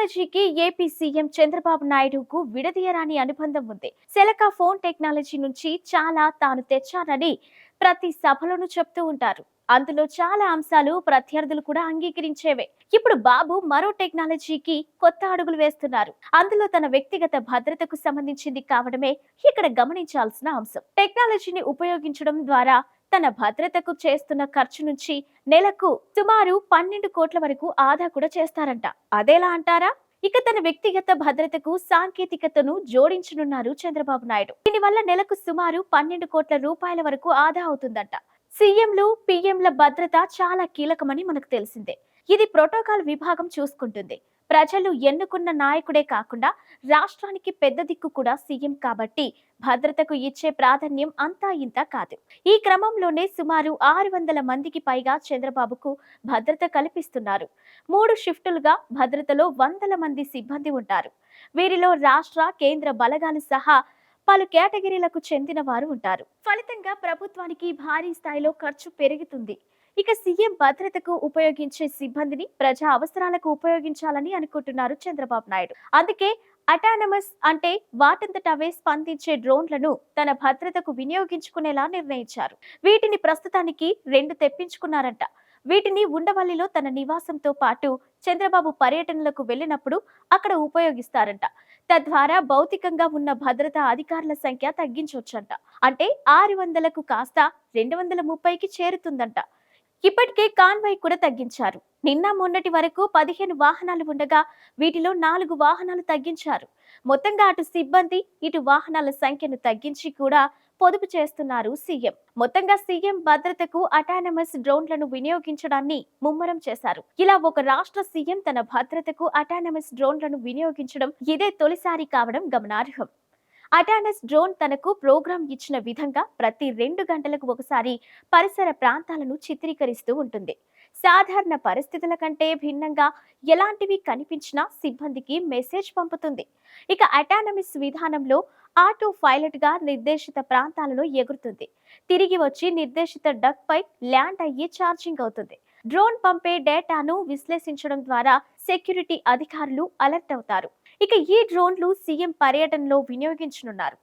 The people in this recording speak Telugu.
టెక్నాలజీకి సీఎం చంద్రబాబు నాయుడుకు విడదీయరాని అనుబంధం ఉంది. సెలకా ఫోన్ టెక్నాలజీ నుంచి చాలా తాను తెచ్చానని ప్రతి సభలోనూ చెప్తూ ఉంటారు. అందులో చాలా అంశాలు ప్రత్యర్థులు కూడా అంగీకరించేవే. ఇప్పుడు బాబు మరో టెక్నాలజీకి కొత్త అడుగులు వేస్తున్నారు. అందులో తన వ్యక్తిగత భద్రతకు సంబంధించింది కావడమే ఇక్కడ గమనించాల్సిన అంశం. టెక్నాలజీని ఉపయోగించడం ద్వారా తన భద్రతకు చేస్తున్న ఖర్చు నుంచి నెలకు సుమారు పన్నెండు కోట్ల వరకు ఆదా కూడా చేస్తారంట. అదేలా అంటారా? ఇక తన వ్యక్తిగత భద్రతకు సాంకేతికతను జోడించనున్నారు చంద్రబాబు నాయుడు. దీనివల్ల నెలకు సుమారు పన్నెండు కోట్ల రూపాయల వరకు ఆదా అవుతుందంట. సీఎంలు పీఎంల భద్రత చాలా కీలకమని మనకు తెలిసిందే. ఇది ప్రోటోకాల్ విభాగం చూసుకుంటుంది. ప్రజలు ఎన్నుకున్న నాయకుడే కాకుండా రాష్ట్రానికి పెద్ద దిక్కు కూడా సీఎం కాబట్టి భద్రతకు ఇచ్చే ప్రాధాన్యం అంతా ఇంత కాదు. ఈ క్రమంలోనే సుమారు ఆరు వందల మందికి పైగా చంద్రబాబుకు భద్రత కల్పిస్తున్నారు. మూడు షిఫ్టులుగా భద్రతలో వందల మంది సిబ్బంది ఉంటారు. వీరిలో రాష్ట్ర కేంద్ర బలగాలు సహా పలు కేటగిరీలకు చెందిన వారు ఉంటారు. ఫలితంగా ప్రభుత్వానికి భారీ స్థాయిలో ఖర్చు పెరుగుతుంది. ఇక సీఎం భద్రతకు ఉపయోగించే సిబ్బందిని ప్రజా అవసరాలకు ఉపయోగించాలని అనుకుంటున్నారు చంద్రబాబు నాయుడు. అందుకే అటానమస్ అంటే వాటంతట అవే స్పందించే డ్రోన్లను తన భద్రతకు వినియోగించుకునేలా నిర్ణయించారు. వీటిని ప్రస్తుతానికి రెండు తెప్పించుకున్నారంట. వీటిని ఉండవల్లిలో తన నివాసంతో పాటు చంద్రబాబు పర్యటనలకు వెళ్ళినప్పుడు అక్కడ ఉపయోగిస్తారంట. తద్వారా భౌతికంగా ఉన్న భద్రతా అధికారుల సంఖ్య తగ్గించవచ్చంట అంటే ఆరు వందలకు కాస్త రెండు వందల ముప్పైకి చేరుతుందంట. ఇప్పటికే కాన్వాయ్ కూడా తగ్గించారు. నిన్న మొన్నటి వరకు పదిహేను వాహనాలు ఉండగా వీటిలో నాలుగు వాహనాలు తగ్గించారు. మొత్తంగా అటు సిబ్బంది ఇటు వాహనాల సంఖ్యను తగ్గించి కూడా పొదుపు చేస్తున్నారు సీఎం. మొత్తంగా సీఎం భద్రతకు అటానమస్ డ్రోన్లను వినియోగించడాన్ని ముమ్మరం చేశారు. ఇలా ఒక రాష్ట్ర సీఎం తన భద్రతకు అటానమస్ డ్రోన్లను వినియోగించడం ఇదే తొలిసారి కావడం గమనార్హం. అటానస్ డ్రోన్ తనకు ప్రోగ్రాం ఇచ్చిన విధంగా ప్రతి రెండు గంటలకు ఒకసారి పరిసర ప్రాంతాలను చిత్రీకరిస్తూ ఉంటుంది. సాధారణ పరిస్థితుల కంటే భిన్నంగా ఎలాంటివి కనిపించినా సిబ్బందికి మెసేజ్ పంపుతుంది. ఇక అటానమిస్ విధానంలో ఆటో పైలట్గా నిర్దేశిత ప్రాంతాలలో ఎగురుతుంది. తిరిగి వచ్చి నిర్దేశిత డక్ పై ల్యాండ్ అయ్యి ఛార్జింగ్ అవుతుంది. డ్రోన్ పంపే డేటాను విశ్లేషించడం ద్వారా సెక్యూరిటీ అధికారులు అలర్ట్ అవుతారు. ఇక ఈ డ్రోన్లు సీఎం పర్యటనలో వినియోగించనున్నారు.